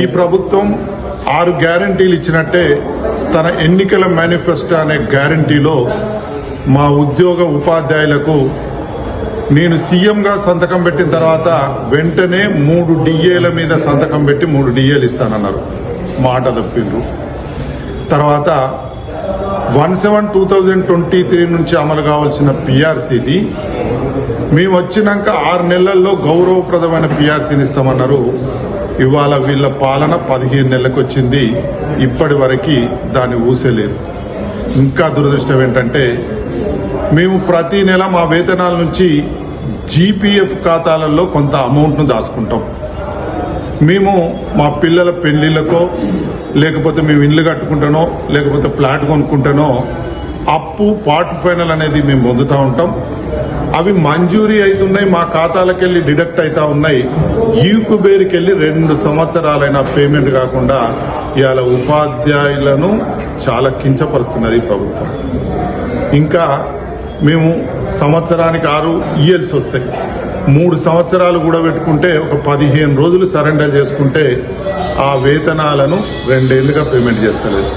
ఈ ప్రభుత్వం ఆరు గ్యారంటీలు ఇచ్చినట్టే తన ఎన్నికల మేనిఫెస్టో అనే గ్యారంటీలో మా ఉద్యోగ ఉపాధ్యాయులకు నేను సీఎంగా సంతకం పెట్టిన తర్వాత వెంటనే మూడు డిఏల మీద సంతకం పెట్టి మూడు డిఏలు ఇస్తానన్నారు. మాట తప్పిండ్రు. తర్వాత one seven two thousand twenty three నుంచి అమలు కావాల్సిన పిఆర్సీది మేము వచ్చినాక ఆరు నెలల్లో గౌరవప్రదమైన పిఆర్సీని ఇస్తామన్నారు. ఇవాళ వీళ్ళ పాలన పదిహేను నెలలకు వచ్చింది. ఇప్పటి వరకు దాన్ని ఊసేలేదు. ఇంకా దురదృష్టం ఏంటంటే మేము ప్రతి నెల మా వేతనాల నుంచి జీపీఎఫ్ ఖాతాలలో కొంత అమౌంట్ను దాచుకుంటాం. మేము మా పిల్లల పెళ్ళిళ్ళకో లేకపోతే మేము ఇల్లు కట్టుకుంటానో లేకపోతే ప్లాట్ కొనుక్కుంటానో అప్పు పార్ట్ ఫైనల్ అనేది మేము పొందుతూ ఉంటాం. అవి మంజూరీ అవుతున్నాయి మా ఖాతాలకు వెళ్ళి డిడక్ట్ అవుతా ఉన్నాయి. ఈకుబేరికి వెళ్ళి రెండు సంవత్సరాలైన పేమెంట్ కాకుండా ఇవాళ ఉపాధ్యాయులను చాలా కించపరుస్తున్నది ప్రభుత్వం. ఇంకా మేము సంవత్సరానికి ఆరు ఇయల్స్ వస్తాయి. మూడు సంవత్సరాలు కూడా పెట్టుకుంటే ఒక పదిహేను రోజులు సరెండర్ చేసుకుంటే ఆ వేతనాలను రెండేళ్ళుగా పేమెంట్ చేస్తలేదు.